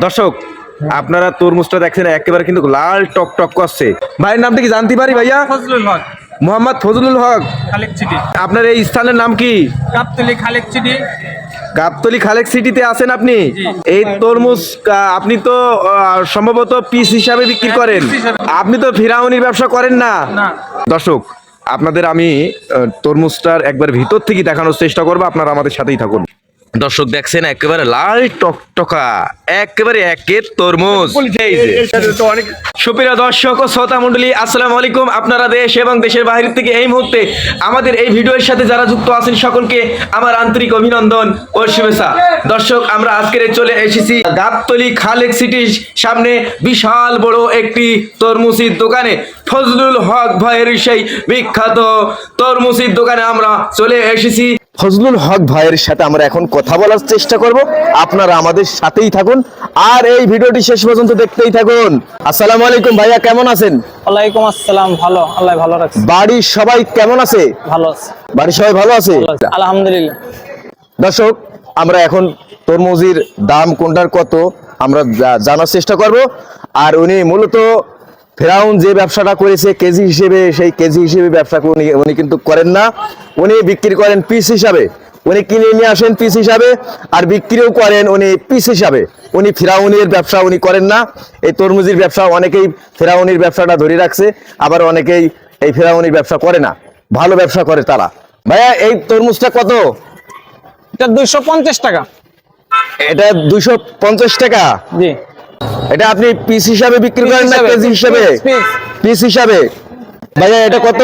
দর্শক আপনারা তরমুজটা দেখছেন একেবারে কিন্তু লাল টক টক করছে। ভাইয়ের নামটা কি জানতে পারি ভাইয়া? ফজলুল হক। মোহাম্মদ ফজলুল হক। আপনার এই স্থানের নাম কি? গাবতলি খালেক সিটিতে আছেন আপনি? এই তরমুজ আপনি তো সম্ভবত পিস হিসাবে বিক্রি হ্যাঁ, করেন। আপনি তো ফিরাউনির ব্যবসা করেন না? না। দর্শক আপনাদের আমি তরমুজটার একবার ভিতর থেকে দেখানোর চেষ্টা করব আপনারা আমাদের সাথেই থাকুন। দর্শক দেখছেন, একেবারে লাল টকটকা, একেবারে একের তরমুজ। সুপ্রিয় দর্শক ও শ্রোতা মন্ডলী আসসালামু আলাইকুম। আপনারা দেশ এবং দেশের বাইরে থেকে এই মুহূর্তে আমাদের এই ভিডিওর সাথে যারা যুক্ত আছেন সকলকে আমার আন্তরিক অভিনন্দন ও শুভেচ্ছা। দর্শক, আমরা আজকের চলে এসেছি গাবতলি খালেক সিটির সামনে বিশাল বড় একটি তরমুজির দোকানে। ফজলুল হক ভাইয়ের সেই বিখ্যাত তরমুজির দোকানে আমরা চলে এসেছি। ফজলুল হক ভাইয়ের সাথে আমরা এখন কথা বলার চেষ্টা করব। আপনারা আমাদের সাথেই থাকুন। আর এই ভিডিওটি শেষ পর্যন্ত দেখতেই থাকুন। আসসালামু আলাইকুম ভাইয়া কেমন আছেন? ওয়ালাইকুম আসসালাম ভালো। আল্লাহ ভালো রাখছে। বাড়ির সবাই কেমন আছে? ভালো আছে। বাড়ির সবাই ভালো আছে? আলহামদুলিল্লাহ। দর্শক আমরা এখন তরমুজির দাম কোনটার কত আমরা জানার চেষ্টা করব। আর উনি মূলত ফেরাউন যে ব্যবসাটা করেছে কেজি হিসেবে সেই কেজি হিসেবে ব্যবসা উনি উনি কিন্তু করেন না। উনি বিক্রি করেন পিস হিসাবে। উনি কিনে নিয়ে আসেন পিস হিসাবে আর বিক্রিও করেন উনি পিস হিসাবে। উনি ফেরাউনের ব্যবসা উনি করেন না। এই তরমুজির ব্যবসা অনেকেই ফেরাউনির ব্যবসাটা ধরে রাখছে আবার অনেকেই এই ফেরাউনির ব্যবসা করে না। ভালো ব্যবসা করে তারা। ভাইয়া এই তরমুজটা কত? এটা দুইশো পঞ্চাশ টাকা। এটা দুইশো পঞ্চাশ টাকা? জি। এটা আপনি পিস হিসাবে বিক্রি করেন না কেজি হিসাবে। পিস হিসাবে। ভাইয়া এটা কত?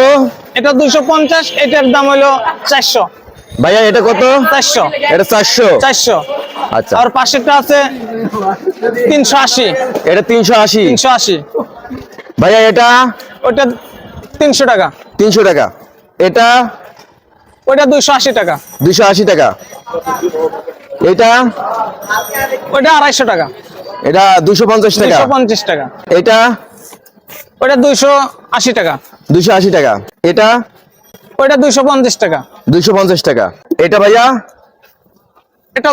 এটা দুইশো পঞ্চাশ এটার দাম হলো চারশো। ভাইয়া এটা কত? চারশো। এটা চারশো। চারশো। আচ্ছা। আর পাশেরটা আছে তিনশো আশি। এটা তিনশো আশি। তিনশো আশি। ভাইয়া এটা? ওইটা তিনশো টাকা। তিনশো টাকা। এটা? দুইশো আশি টাকা। দুইশো আশি টাকা। এটা? ওইটা আড়াইশো টাকা। এটা দুইশো পঞ্চাশ টাকা। দুইশো পঞ্চাশ টাকা। এটা দুইশো আশি টাকা। দুইশো আশি টাকা। এটা দুইশো পঞ্চাশ টাকা। দুইশো পঞ্চাশ টাকা। এটা ভাইয়া?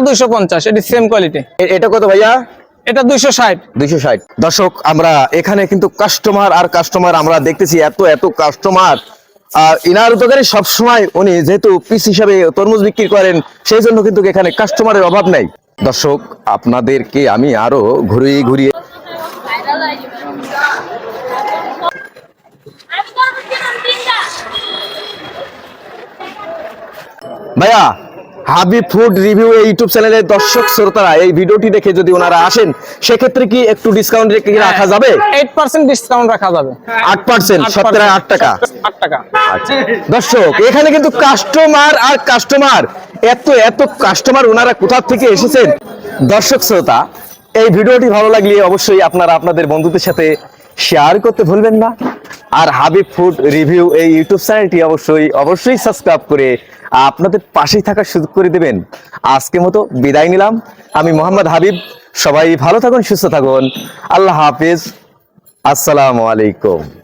দুইশো পঞ্চাশ এটি সেম কোয়ালিটি এটা কত ভাইয়া? এটা দুইশো ষাট। দুইশো ষাট। দর্শক আমরা এখানে কিন্তু কাস্টমার আর কাস্টমার আমরা দেখতেছি এত এত কাস্টমার আর ইনার দোকানে সবসময় উনি যেহেতু পিস হিসাবে তরমুজ বিক্রি করেন সেই জন্য কিন্তু এখানে কাস্টমারের অভাব নাই। দর্শক আপনাদেরকে আমি আরও ঘুরিয়ে ঘুরিয়ে ভাইয়া হাবি ফুড রিভিউ এই ইউটিউব চ্যানেলের দর্শক শ্রোতারা এই ভিডিওটি দেখে যদি ওনারা আসেন সেক্ষেত্রে কি একটু ডিসকাউন্ট রেখে রাখা যাবে? ডিসকাউন্ট রাখা যাবে। আট পার্সেন্ট সপ্তাহে আট টাকা। আট টাকা। আচ্ছা। দর্শক এখানে কিন্তু কাস্টমার আর কাস্টমার এত এত কাস্টমার ওনারা কোথা থেকে এসেছেন? দর্শক শ্রোতা, এই ভিডিওটি ভালো লাগলে অবশ্যই আপনারা আপনাদের বন্ধুদের সাথে শেয়ার করতে ভুলবেন না। আর হাবিব ফুড রিভিউ এই ইউটিউব চ্যানেলটি অবশ্যই অবশ্যই সাবস্ক্রাইব করে আপনাদের পাশেই থাকার সুযোগ করে দেবেন। আজকে মতো বিদায় নিলাম। আমি মোহাম্মদ হাবিব, সবাই ভালো থাকুন, সুস্থ থাকুন। আল্লাহ হাফিজ। আসসালামু আলাইকুম।